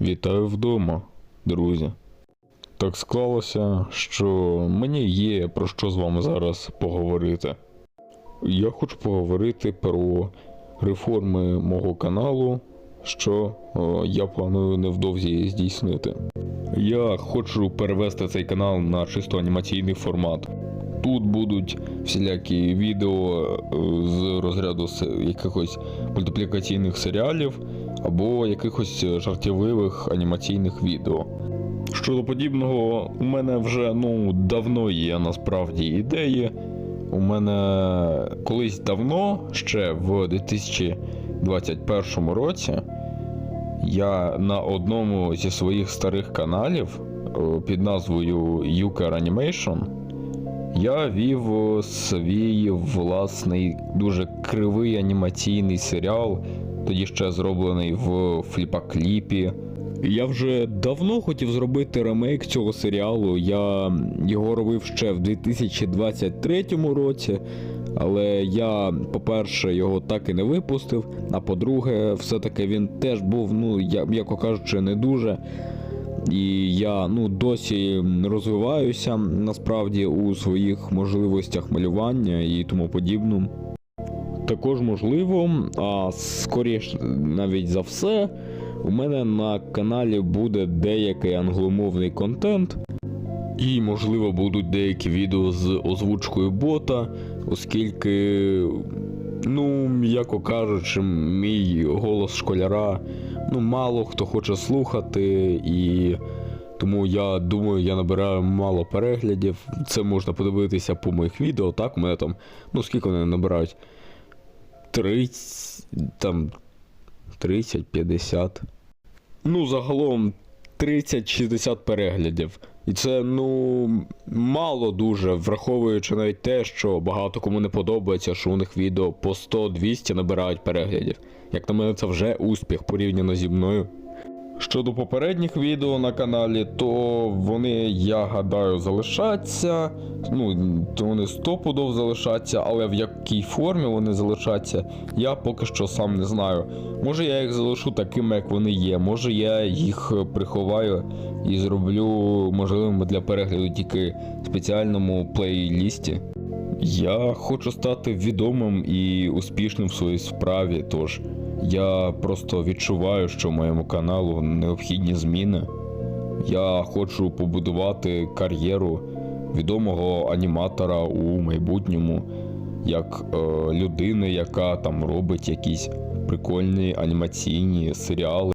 Вітаю вдома, друзі. Так склалося, що мені є про що з вами зараз поговорити. Я хочу поговорити про реформи мого каналу, що о, я планую невдовзі здійснити. Я хочу перевести цей канал на чисто анімаційний формат. Тут будуть всілякі відео е, з розряду якихось мультиплікаційних серіалів або якихось жартівливих анімаційних відео. Щодо подібного, у мене вже ну давно є насправді ідеї. У мене колись давно, ще в 2021 році, я на одному зі своїх старих каналів е, під назвою Yuker Animation я вів е, свій власний дуже кривий анімаційний серіал, тоді ще зроблений в фліпакліпі. Я вже давно хотів зробити ремейк цього серіалу. Я його робив ще в 2023 році, але я, по-перше, його так і не випустив. А по-друге, все-таки він теж був, ну, м'яко кажучи, не дуже. І я ну, досі розвиваюся насправді у своїх можливостях малювання і тому подібному. Також можливо, а скоріш навіть за все, у мене на каналі буде деякий англомовний контент. І, можливо, будуть деякі відео з озвучкою бота, оскільки, ну, м'яко кажучи, мій голос школяра ну, мало хто хоче слухати, і тому я думаю, я набираю мало переглядів. Це можна подивитися по моїх відео. Так, у мене там, ну скільки вони набирають? 30, там 30-50. Ну, загалом 30-60 переглядів. І це, ну, мало дуже, враховуючи навіть те, що багато кому не подобається, що у них відео по 100-200 набирають переглядів. Як на мене, це вже успіх порівняно зі мною. Щодо попередніх відео на каналі, то вони, я гадаю, залишаться. Ну, то вони стопудов залишаться, але в якій формі вони залишаться, я поки що сам не знаю. Може я їх залишу такими, як вони є, може я їх приховаю і зроблю можливими для перегляду тільки в спеціальному плейлісті. Я хочу стати відомим і успішним в своїй справі, тож я просто відчуваю, що моєму каналу необхідні зміни. Я хочу побудувати кар'єру відомого аніматора у майбутньому, як е, людини, яка там робить якісь прикольні анімаційні серіали.